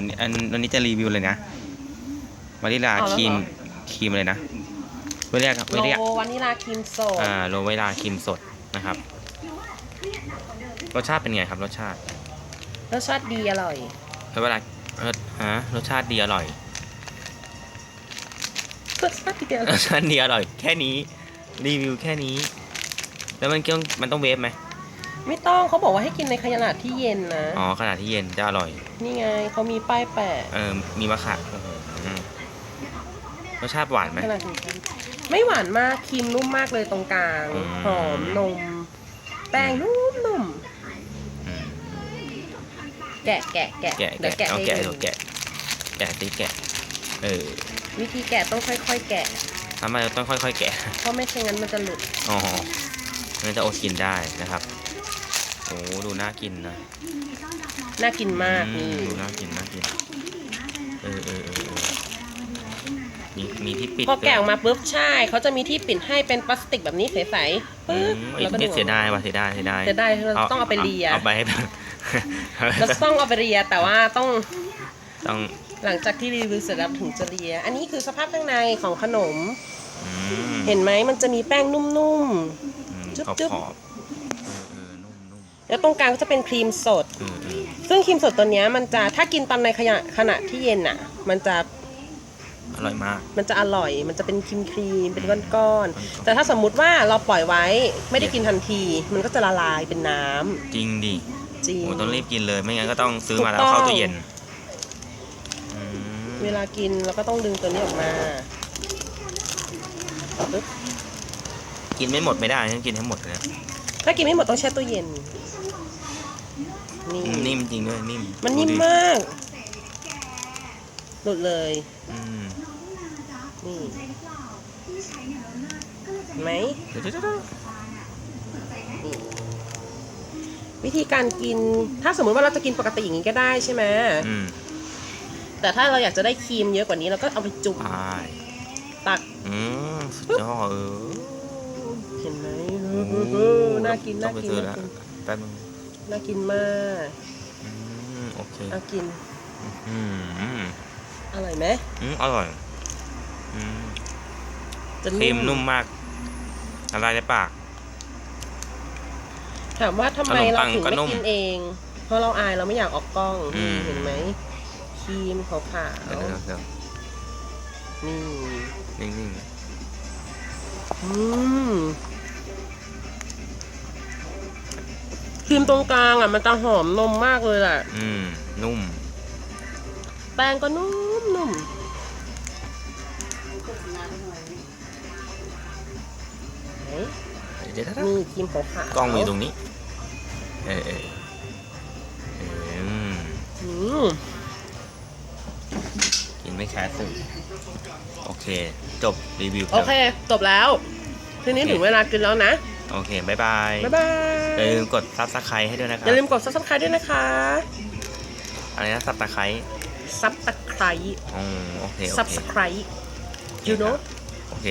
วันนี้อันวันนี้จะรีวิวเลยนะวานิลาเอาแล้วครีมเหรอ ครีมเลยนะวานิลาครับโลวานิลาวานิลาครีมสดอ่าโรวานิลาครีมสดนะครับรสชาติเป็นไงครับรสชาติรสชาติดีอร่อยรสเวลาเออฮะรสชาติดีอร่อย รสชาติดีอรร่อยสชาติดีอร่อย แค่นี้รีวิวแค่นี้ แล้วมันต้องมันต้องเวฟไหม ไม่ต้องเขาบอกว่าให้กินในขนาดที่เย็นนะ อ๋อขนาดที่เย็นจะอร่อย นี่ไงเขามีป้ายแปะเออมีมะขามโอ้โหอืมรสชาติหวานไหม ขนาดถึงชั้นไม่หวานมากครีมนุ่มมากเลยตรงกลาง อืม หอมนม แป้งนุ่มนุ่มอืมๆแกะแกะแกะแกะเดี๋ยวแกะแกะเอาให้แกะดูเดี๋ยวแกะ แกะสิแกะ เออวิธีแกะต้องค่อยๆ แกะ ทำไมเราต้องค่อยๆแกะ เพราะไม่เช่นงั้นมันจะหลุด อ๋อมันจะอดกินได้นะครับ โอ้ดูน่ากินนะน่ากินมากอืนี่มดูน่ากินน่ากิน เออเออเออเออมีมีที่ปิดพอแกะออกด้วยมาปุ๊บใช่เขาจะมีที่ปิดให้เป็นพลาสติกแบบนี้ใสๆอืปึ๊บมแล้วก็เอ้ดึยงอเสีอยกดายมาว่ะเสียดายเสียดายจะได้เราต้องเอาไปเลียเอาไปให้ เราต้องเอาไปเรียแต่ว่าต้องต้องหลังจากที่รีวิวเสร็จแล้วถึงจะเรีย อันนี้คือสภาพข้างในของขนม อืมเห็นไหมมันจะมีแป้งนุ่ม อืมจุ๊บขอบจุ๊บขอบเออเออนุ่มนุ่ม ๆ แล้วตรงกลางก็จะเป็นครีมสดเออเออซึ่งครีมสดตัวเนี้ยมันจะถ้ากินตอนในขณะขณะที่เย็นอะ มันจะอร่อยมาก มันจะอร่อย มันจะเป็นครีมครีมๆเป็นก้อนๆแต่ถ้าสมมุติว่าเราปล่อยไว้ไม่ได้กินทันที มันก็จะละลายเป็นน้ำจริงดิจริง โอ้ต้องรีบกินเลยไม่งั้นก็ต้องซื้อถูกมาแล้วต้อง เข้าตู้เย็นอืมเวลากินเราก็ต้องดึงตัวนี้ออกมาปึ๊บกินไม่หมดไม่ได้ต้องกินให้หมดเลยนะ ถ้ากินไม่หมดต้องแช่ตู้เย็น นี่ อืมนิ่มจริงด้วยนิ่มมันนิ่มดูดิมาก หลุดเลย อืมนี่เห็นไหมเดี๋ยวเดี๋ยวเดี๋ยวนี่วิธีการกิน ถ้าสมมุติว่าเราจะกินปกติอย่างนี้ก็ได้ใช่ไหม อืมแต่ถ้าเราอยากจะได้ครีมเยอะกว่านี้เราก็เอาไปจุ่มใช่ตัก อืมสุดยอดเออ เห็นไหมโอ้ น่ากินต้น่าองไปกินซื้อน่าแล้วกิน แป๊บนึงน่ากินมากอืมโอเคเอากินอืมอร่อยไหมอืมอร่อยอืมจะครีมนุ่มมากอะไรในปาก ถามว่าทำไมขนมปัเรางถึงก็ไม่นุ่มกินเอง เพราะเราอายเราไม่อยากออกกล้องอืมนี่เห็นไหมครีมขาวเดี๋ยวเดี๋ยวเดี๋ยวๆนี่นิ่งอืม ครีมตรงกลางอะมันจะหอมนมมากเลยแหละๆอืม นุ่ม แป้งก็นุ่มนุ่มไหนเดี๋ยวเดี๋ยวเดี๋ยวนี่ครีมขาวๆกล้องอยู่ตรงนี้เออเออเอออืมอืมกินไม่แคสสื่อโอเค จบรีวิวโอเค จบแล้ว ทีนี้ถึงเวลากินแล้วนะ โอเคบ๊ายบายบ๊ายบายอย่าลืมกดซับสไครต์ให้ด้วยนะคอรับย่าลืมกด subscribe ด้วยนะคะ อะไรนะซับสไครต์ subscribe อ๋อโอเคโอเค subscribe you know โอเค